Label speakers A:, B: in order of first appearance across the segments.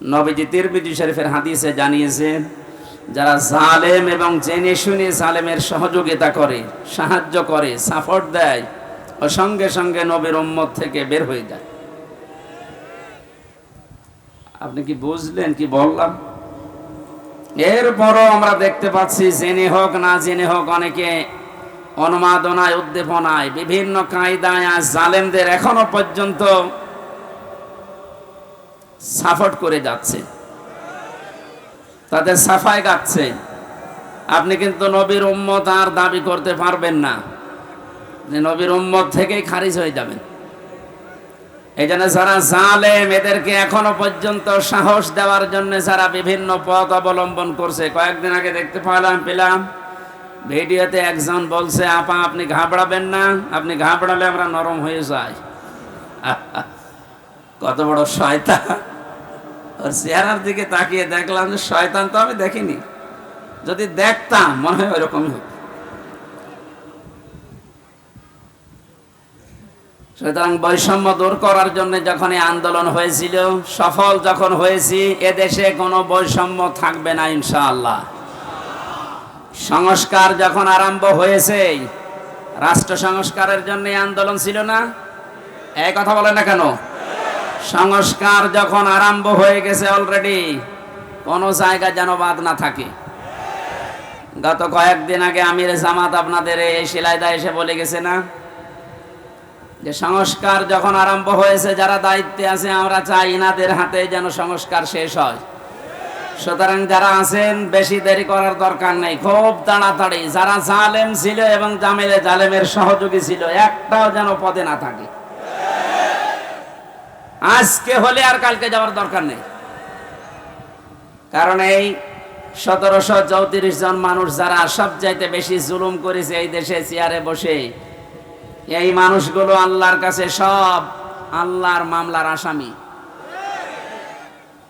A: নবীজি তিরমিজি শরীফের হাদিসে জানিয়েছেন যারা জালেম এবং জেনে শুনে জালেমের সহযোগিতা করে, সাহায্য করে সাপোর্ট দেয়, ও সঙ্গে সঙ্গে নবীর উম্মত থেকে বের হয়ে যায়। আপনি কি বুঝলেন, কি বললাম? এরপরও আমরা দেখতে পাচ্ছি, জেনে হোক না জেনে হোক, অনেকে অনুমাদনায়, উদ্দীপনায়, বিভিন্ন কায়দায় জালেমদের এখনও পর্যন্ত সাপোর্ট করে যাচ্ছে। তাদের সাফাই গাচ্ছে আপনি কিন্তু নবীর উম্মত আর দাবি করতে পারবেন না যে নবীর উম্মত থেকেই খারিজ হয়ে যাবেন। এই জন্য যারা জালেম, এদেরকে এখনও পর্যন্ত সাহস দেওয়ার জন্য যারা বিভিন্ন পথ অবলম্বন করছে, কয়েকদিন আগে দেখতে পেলাম পেলাম। ভিডিওতে একজন বলছে, আপা, আপনি ঘাবড়াবেন না, আপনি ঘাবড়ালে আমরা নরম হয়ে যাই। কত বড় শয়তান। ওর চেহারার দিকে তাকিয়ে দেখলাম যে শয়তান তো আমি দেখিনি। যদি দেখতাম, মনে হয় ওইরকমই হতো। সুতরাং বৈষম্য দূর করার জন্য যখন এই আন্দোলন হয়েছিল, সফল যখন হয়েছি এদেশে কোনো বৈষম্য থাকবে না, ইনশাআল্লাহ। সংস্কার যখন আরম্ভ হয়েছে, রাষ্ট্র সংস্কারের জন্য আন্দোলন ছিল না? এই কথা বলে না কেন? সংস্কার যখন আরম্ভ হয়ে গেছে অলরেডি কোনো জায়গা যেন বাদ না থাকে। গত কয়েকদিন আগে আমির জামাত আপনাদের এই শিলাইদা এসে বলে গেছে না, যে সংস্কার যখন আরম্ভ হয়েছে, যারা দায়িত্বে আছে, আমরা চাই ইনাদের হাতে যেন সংস্কার শেষ হয়। সুতরাং যারা আছেন, বেশি দেরি করার দরকার নেই। খুব তাড়াতাড়ি, যারা জালেম ছিল এবং জামেলে জালেমের সহযোগী ছিল, একটাও যেন পদে না থাকে। আজকে হলে আর কালকে যাওয়ার দরকার নেই। কারণ এই সতেরোশো চৌত্রিশ জন মানুষ যারা সব চাইতে বেশি জুলুম করেছে এই দেশে চেয়ারে বসে, এই মানুষগুলো আল্লাহর কাছে সব আল্লাহর মামলার আসামি।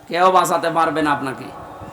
A: কেউ বাঁচাতে পারবে না আপনাকে।